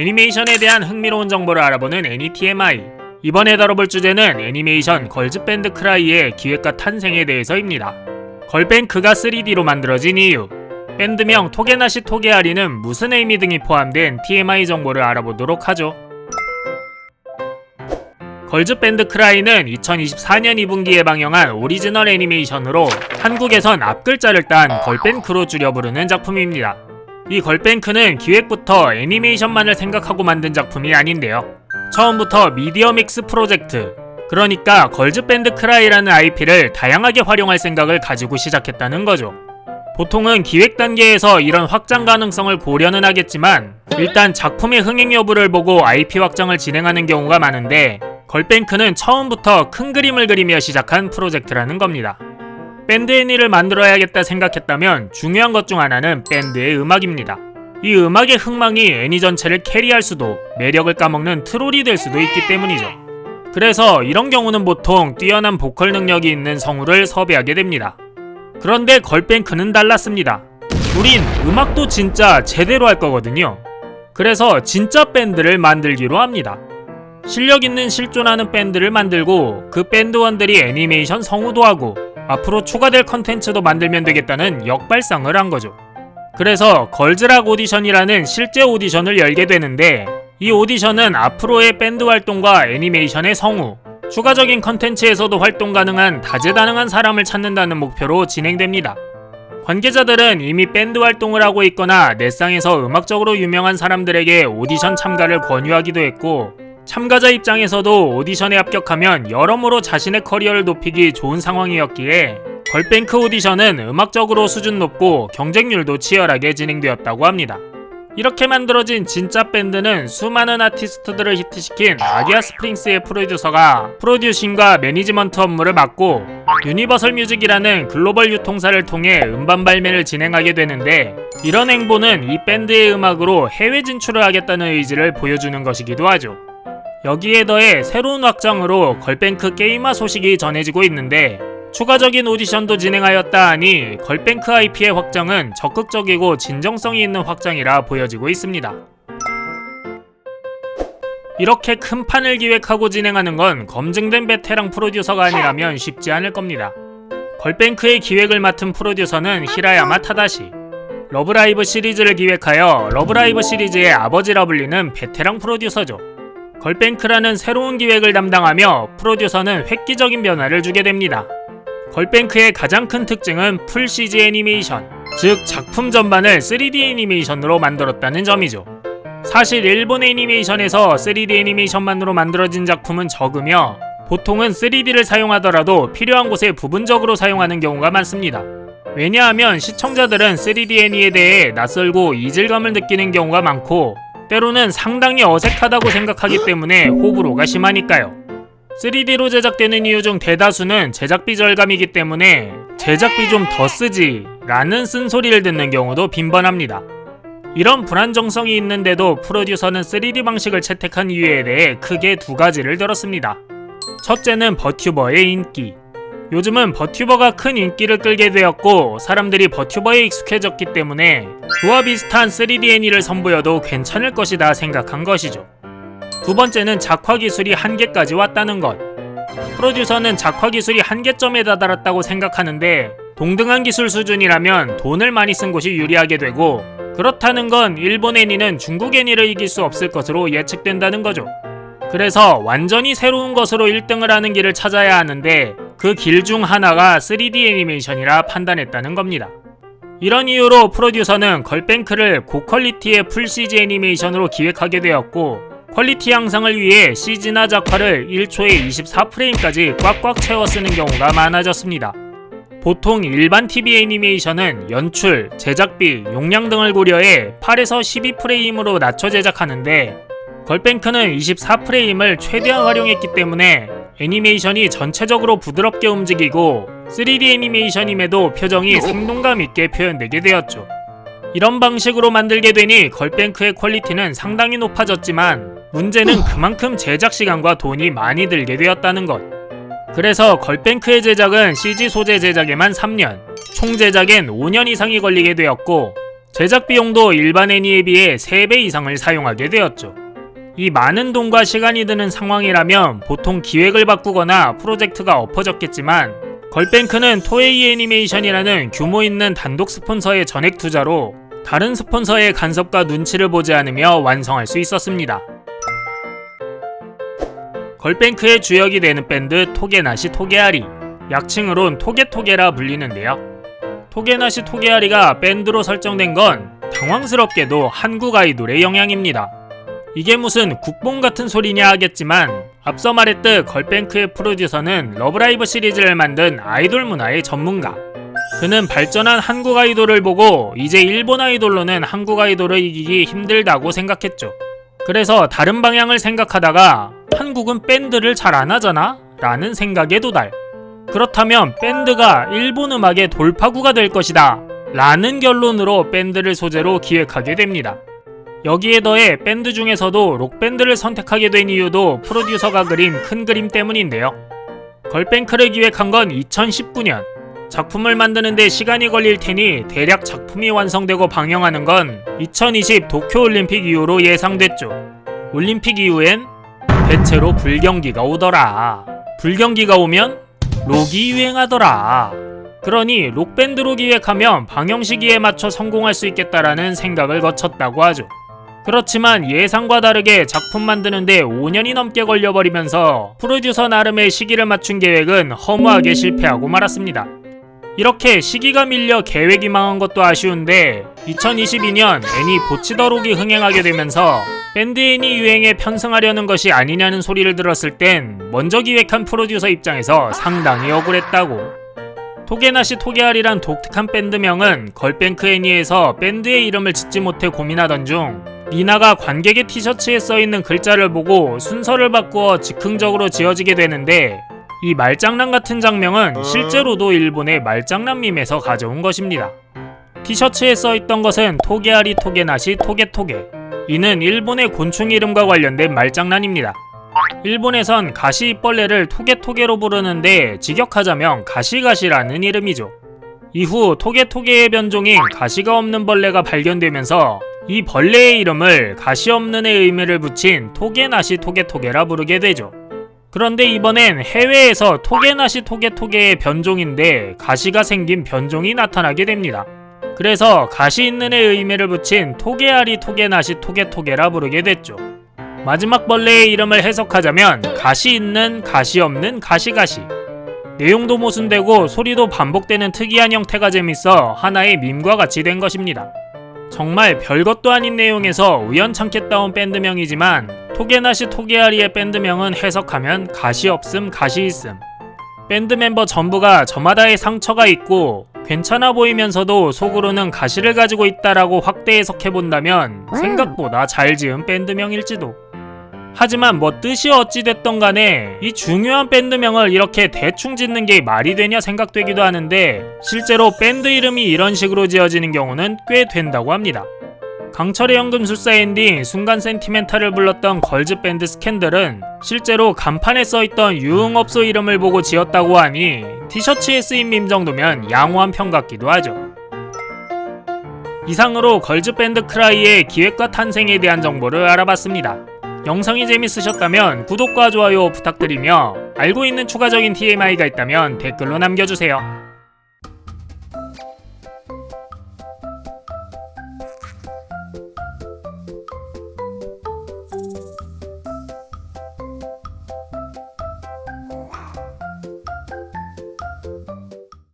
애니메이션에 대한 흥미로운 정보를 알아보는 애니TMI. 이번에 다뤄볼 주제는 애니메이션 걸즈밴드 크라이의 기획과 탄생에 대해서입니다. 걸뱅크가 3D로 만들어진 이유, 밴드명 토게나시 토게아리는 무슨 의미 등이 포함된 TMI 정보를 알아보도록 하죠. 걸즈밴드 크라이는 2024년 2분기에 방영한 오리지널 애니메이션으로 한국에선 앞글자를 딴 걸뱅크로 줄여 부르는 작품입니다. 이 걸뱅크는 기획부터 애니메이션만을 생각하고 만든 작품이 아닌데요. 처음부터 미디어 믹스 프로젝트, 그러니까 걸즈밴드 크라이라는 IP를 다양하게 활용할 생각을 가지고 시작했다는 거죠. 보통은 기획 단계에서 이런 확장 가능성을 고려는 하겠지만 일단 작품의 흥행 여부를 보고 IP 확장을 진행하는 경우가 많은데 걸뱅크는 처음부터 큰 그림을 그리며 시작한 프로젝트라는 겁니다. 밴드 애니를 만들어야겠다 생각했다면 중요한 것 중 하나는 밴드의 음악입니다. 이 음악의 흥망이 애니 전체를 캐리할 수도 매력을 까먹는 트롤이 될 수도 있기 때문이죠. 그래서 이런 경우는 보통 뛰어난 보컬 능력이 있는 성우를 섭외하게 됩니다. 그런데 걸뱅크는 달랐습니다. 우린 음악도 진짜 제대로 할 거거든요. 그래서 진짜 밴드를 만들기로 합니다. 실력 있는 실존하는 밴드를 만들고 그 밴드원들이 애니메이션 성우도 하고 앞으로 추가될 컨텐츠도 만들면 되겠다는 역발상을 한 거죠. 그래서 걸즈락 오디션이라는 실제 오디션을 열게 되는데 이 오디션은 앞으로의 밴드 활동과 애니메이션의 성우, 추가적인 컨텐츠에서도 활동 가능한 다재다능한 사람을 찾는다는 목표로 진행됩니다. 관계자들은 이미 밴드 활동을 하고 있거나 넷상에서 음악적으로 유명한 사람들에게 오디션 참가를 권유하기도 했고 참가자 입장에서도 오디션에 합격하면 여러모로 자신의 커리어를 높이기 좋은 상황이었기에 걸뱅크 오디션은 음악적으로 수준 높고 경쟁률도 치열하게 진행되었다고 합니다. 이렇게 만들어진 진짜 밴드는 수많은 아티스트들을 히트시킨 아기아 스프링스의 프로듀서가 프로듀싱과 매니지먼트 업무를 맡고 유니버설 뮤직이라는 글로벌 유통사를 통해 음반 발매를 진행하게 되는데 이런 행보는 이 밴드의 음악으로 해외 진출을 하겠다는 의지를 보여주는 것이기도 하죠. 여기에 더해 새로운 확장으로 걸뱅크 게임화 소식이 전해지고 있는데 추가적인 오디션도 진행하였다 하니 걸뱅크 IP의 확장은 적극적이고 진정성이 있는 확장이라 보여지고 있습니다. 이렇게 큰 판을 기획하고 진행하는 건 검증된 베테랑 프로듀서가 아니라면 쉽지 않을 겁니다. 걸뱅크의 기획을 맡은 프로듀서는 히라야마 타다시. 러브라이브 시리즈를 기획하여 러브라이브 시리즈의 아버지라 불리는 베테랑 프로듀서죠. 걸뱅크라는 새로운 기획을 담당하며 프로듀서는 획기적인 변화를 주게 됩니다. 걸뱅크의 가장 큰 특징은 풀 CG 애니메이션, 즉 작품 전반을 3D 애니메이션으로 만들었다는 점이죠. 사실 일본 애니메이션에서 3D 애니메이션만으로 만들어진 작품은 적으며 보통은 3D를 사용하더라도 필요한 곳에 부분적으로 사용하는 경우가 많습니다. 왜냐하면 시청자들은 3D 애니에 대해 낯설고 이질감을 느끼는 경우가 많고 때로는 상당히 어색하다고 생각하기 때문에 호불호가 심하니까요. 3D로 제작되는 이유 중 대다수는 제작비 절감이기 때문에 제작비 좀 더 쓰지 라는 쓴소리를 듣는 경우도 빈번합니다. 이런 불안정성이 있는데도 프로듀서는 3D 방식을 채택한 이유에 대해 크게 두 가지를 들었습니다. 첫째는 버튜버의 인기. 요즘은 버튜버가 큰 인기를 끌게 되었고 사람들이 버튜버에 익숙해졌기 때문에 그와 비슷한 3D 애니를 선보여도 괜찮을 것이다 생각한 것이죠. 두 번째는 작화 기술이 한계까지 왔다는 것. 프로듀서는 작화 기술이 한계점에 다다랐다고 생각하는데 동등한 기술 수준이라면 돈을 많이 쓴 곳이 유리하게 되고 그렇다는 건 일본 애니는 중국 애니를 이길 수 없을 것으로 예측된다는 거죠. 그래서 완전히 새로운 것으로 1등을 하는 길을 찾아야 하는데 그 길 중 하나가 3D 애니메이션이라 판단했다는 겁니다. 이런 이유로 프로듀서는 걸뱅크를 고퀄리티의 풀 CG 애니메이션으로 기획하게 되었고 퀄리티 향상을 위해 CG나 작화를 1초에 24프레임까지 꽉꽉 채워 쓰는 경우가 많아졌습니다. 보통 일반 TV 애니메이션은 연출, 제작비, 용량 등을 고려해 8에서 12프레임으로 낮춰 제작하는데 걸뱅크는 24프레임을 최대한 활용했기 때문에 애니메이션이 전체적으로 부드럽게 움직이고 3D 애니메이션임에도 표정이 생동감 있게 표현되게 되었죠. 이런 방식으로 만들게 되니 걸뱅크의 퀄리티는 상당히 높아졌지만 문제는 그만큼 제작 시간과 돈이 많이 들게 되었다는 것. 그래서 걸뱅크의 제작은 CG 소재 제작에만 3년, 총 제작엔 5년 이상이 걸리게 되었고 제작 비용도 일반 애니에 비해 3배 이상을 사용하게 되었죠. 이 많은 돈과 시간이 드는 상황이라면 보통 기획을 바꾸거나 프로젝트가 엎어졌겠지만 걸뱅크는 토에이 애니메이션이라는 규모 있는 단독 스폰서의 전액 투자로 다른 스폰서의 간섭과 눈치를 보지 않으며 완성할 수 있었습니다. 걸뱅크의 주역이 되는 밴드 토게나시 토게아리 약칭으론 토게토게라 불리는데요. 토게나시 토게아리가 밴드로 설정된 건 당황스럽게도 한국 아이돌의 영향입니다. 이게 무슨 국뽕 같은 소리냐 하겠지만 앞서 말했듯 걸뱅크의 프로듀서는 러브라이브 시리즈를 만든 아이돌 문화의 전문가. 그는 발전한 한국 아이돌을 보고 이제 일본 아이돌로는 한국 아이돌을 이기기 힘들다고 생각했죠. 그래서 다른 방향을 생각하다가 한국은 밴드를 잘 안 하잖아? 라는 생각에 도달. 그렇다면 밴드가 일본 음악의 돌파구가 될 것이다. 라는 결론으로 밴드를 소재로 기획하게 됩니다. 여기에 더해 밴드 중에서도 록밴드를 선택하게 된 이유도 프로듀서가 그린 큰 그림 때문인데요. 걸뱅크를 기획한 건 2019년. 작품을 만드는데 시간이 걸릴 테니 대략 작품이 완성되고 방영하는 건 2020 도쿄올림픽 이후로 예상됐죠. 올림픽 이후엔 대체로 불경기가 오더라. 불경기가 오면 록이 유행하더라. 그러니 록밴드로 기획하면 방영 시기에 맞춰 성공할 수 있겠다라는 생각을 거쳤다고 하죠. 그렇지만 예상과 다르게 작품 만드는데 5년이 넘게 걸려버리면서 프로듀서 나름의 시기를 맞춘 계획은 허무하게 실패하고 말았습니다. 이렇게 시기가 밀려 계획이 망한 것도 아쉬운데 2022년 애니 보치더록이 흥행하게 되면서 밴드 애니 유행에 편승하려는 것이 아니냐는 소리를 들었을 땐 먼저 기획한 프로듀서 입장에서 상당히 억울했다고. 토게나시 토게알이란 독특한 밴드명은 걸뱅크 애니에서 밴드의 이름을 짓지 못해 고민하던 중 미나가 관객의 티셔츠에 써있는 글자를 보고 순서를 바꾸어 즉흥적으로 지어지게 되는데 이 말장난 같은 장면은 실제로도 일본의 말장난 밈에서 가져온 것입니다. 티셔츠에 써있던 것은 토게아리 토게나시 토게토게 이는 일본의 곤충 이름과 관련된 말장난입니다. 일본에선 가시 입벌레를 토게토게로 부르는데 직역하자면 가시가시라는 이름이죠. 이후 토게토게의 변종인 가시가 없는 벌레가 발견되면서 이 벌레의 이름을 가시 없는 의 의미를 붙인 토게나시 토게토게라 부르게 되죠. 그런데 이번엔 해외에서 토게나시 토게토게의 변종인데 가시가 생긴 변종이 나타나게 됩니다. 그래서 가시 있는 의 의미를 붙인 토게아리 토게나시 토게토게라 부르게 됐죠. 마지막 벌레의 이름을 해석하자면 가시 있는 가시 없는 가시가시 내용도 모순되고 소리도 반복되는 특이한 형태가 재밌어 하나의 밈과 같이 된 것입니다. 정말 별것도 아닌 내용에서 우연찮게 따온 밴드명이지만 토게나시 토게아리의 밴드명은 해석하면 가시 없음 가시 있음. 밴드 멤버 전부가 저마다의 상처가 있고 괜찮아 보이면서도 속으로는 가시를 가지고 있다라고 확대 해석해본다면 생각보다 잘 지은 밴드명일지도 하지만 뭐 뜻이 어찌됐던 간에 이 중요한 밴드명을 이렇게 대충 짓는 게 말이 되냐 생각되기도 하는데 실제로 밴드 이름이 이런 식으로 지어지는 경우는 꽤 된다고 합니다. 강철의 연금술사 엔딩 순간 센티멘탈을 불렀던 걸즈 밴드 스캔들은 실제로 간판에 써있던 유흥업소 이름을 보고 지었다고 하니 티셔츠에 쓰인 밈 정도면 양호한 편 같기도 하죠. 이상으로 걸즈 밴드 크라이의 기획과 탄생에 대한 정보를 알아봤습니다. 영상이 재밌으셨다면 구독과 좋아요 부탁드리며 알고 있는 추가적인 TMI가 있다면 댓글로 남겨주세요.